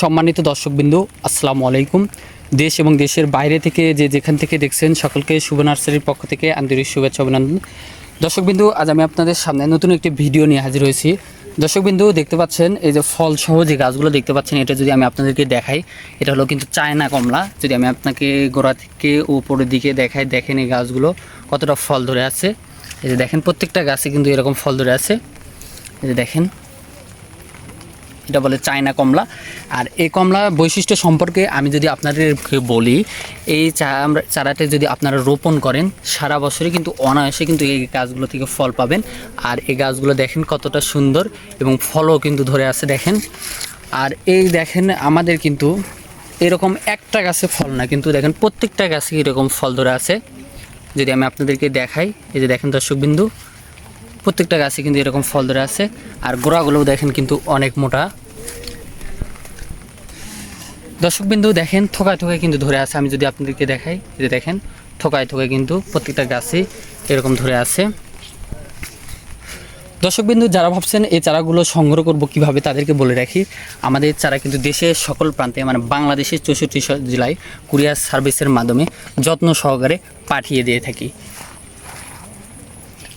সম্মানিত দর্শকবিন্দু, আসসালামু আলাইকুম। দেশ এবং দেশের বাইরে থেকে যে যেখান থেকে দেখছেন, সকলকে শুভ নার্সারির পক্ষ থেকে আন্তরিক শুভেচ্ছা অভিনন্দন। দর্শকবিন্দু, আজ আমি আপনাদের সামনে নতুন একটি ভিডিও নিয়ে হাজির হয়েছি। দর্শকবিন্দু, দেখতে পাচ্ছেন, এই যে ফল সহ যে গাছগুলো দেখতে পাচ্ছেন, এটা যদি আমি আপনাদেরকে দেখাই, এটা হলো কিন্তু চায়না কমলা। যদি আমি আপনাকে গোড়া থেকে উপরের দিকে দেখাই, দেখেন এই গাছগুলো কতটা ফল ধরে আছে। এই যে দেখেন, প্রত্যেকটা গাছে কিন্তু এরকম ফল ধরে আছে। এই যে দেখেন এটা বলে চায়না কমলা। আর এই কমলা বৈশিষ্ট্য সম্পর্কে আমি যদি আপনাদেরকে বলি, এই চা- চারাটা যদি আপনারা রোপণ করেন, সারা বছরই কিন্তু অনায়াসে কিন্তু এই গাছগুলো থেকে ফল পাবেন। আর এই গাছগুলো দেখেন কতটা সুন্দর এবং ফলও কিন্তু ধরে আছে দেখেন। আর এই দেখেন আমাদের কিন্তু এরকম একটা গাছে ফল না, কিন্তু দেখেন প্রত্যেকটা গাছে এরকম ফল ধরে আছে। যদি আমি আপনাদেরকে দেখাই, এই যে দেখেন দর্শকবিন্দু, প্রত্যেকটা গাছে কিন্তু এরকম ফল ধরে আছে। আর গোড়াগুলোও দেখেন কিন্তু অনেক মোটা। দর্শকবিন্দু দেখেন, থোকায় থোকায় কিন্তু ধরে আছে। আমি যদি আপনাদেরকে দেখাই যে দেখেন, থোকায় থোকায় কিন্তু প্রত্যেকটা গাছে এরকম ধরে আছে। দর্শকবিন্দু, যারা ভাবছেন এই চারাগুলো সংগ্রহ করব কীভাবে, তাদেরকে বলে রাখি, আমাদের চারা কিন্তু দেশের সকল প্রান্তে মানে বাংলাদেশের চৌষট্টি জেলায় কুরিয়ার সার্ভিসের মাধ্যমে যত্ন সহকারে পাঠিয়ে দিয়ে থাকি।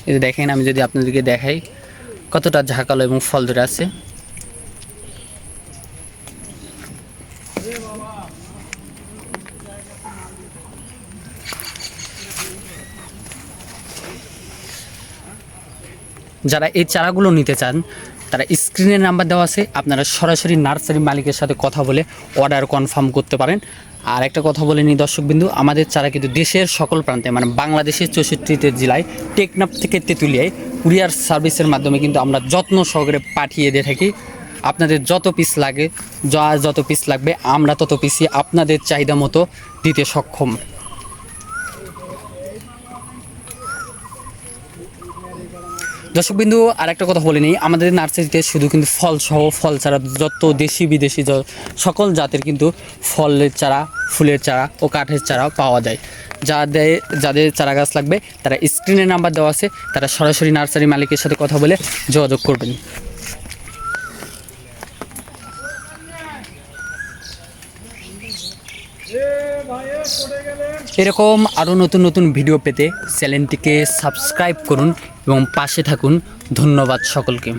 এই দেখেন, আমি যদি আপনাদেরকে দেখাই কতটা ঝাঁকালো এবং ফল ধরে আছে। যারা এই চারাগুলো নিতে চান, তারা স্ক্রিনের নাম্বার দেওয়া আছে। আপনারা সরাসরি নার্সারি মালিকের সাথে কথা বলে অর্ডার কনফার্ম করতে পারেন। আর একটা কথা বলে নিই দর্শকবিন্দু, আমাদের চারা কিন্তু দেশের সকল প্রান্তে মানে বাংলাদেশের চৌষট্টিতে জেলায় টেকনাফ থেকে তেঁতুলিয়ায় কুরিয়ার সার্ভিসের মাধ্যমে কিন্তু আমরা যত্ন সহকারে পাঠিয়ে দিয়ে থাকি। আপনাদের যত পিস লাগে, যা যত পিস লাগবে, আমরা তত পিসই আপনাদের চাহিদা মতো দিতে সক্ষম। দর্শকবিন্দু আর একটা কথা বলে নিই, আমাদের নার্সারিতে শুধু কিন্তু ফল সহ, ফল চারা যত দেশি বিদেশি সকল জাতের কিন্তু ফলের চারা, ফুলের চারা ও কাঠের চারা পাওয়া যায়। যাদের যাদের চারা গাছ লাগবে, তারা স্ক্রিনে নাম্বার দেওয়া আছে, তারা সরাসরি নার্সারি মালিকের সাথে কথা বলে যোগাযোগ করবেন। এরকম আরও নতুন নতুন ভিডিও পেতে চ্যানেলটিকে সাবস্ক্রাইব করুন এবং পাশে থাকুন। ধন্যবাদ সকলকে।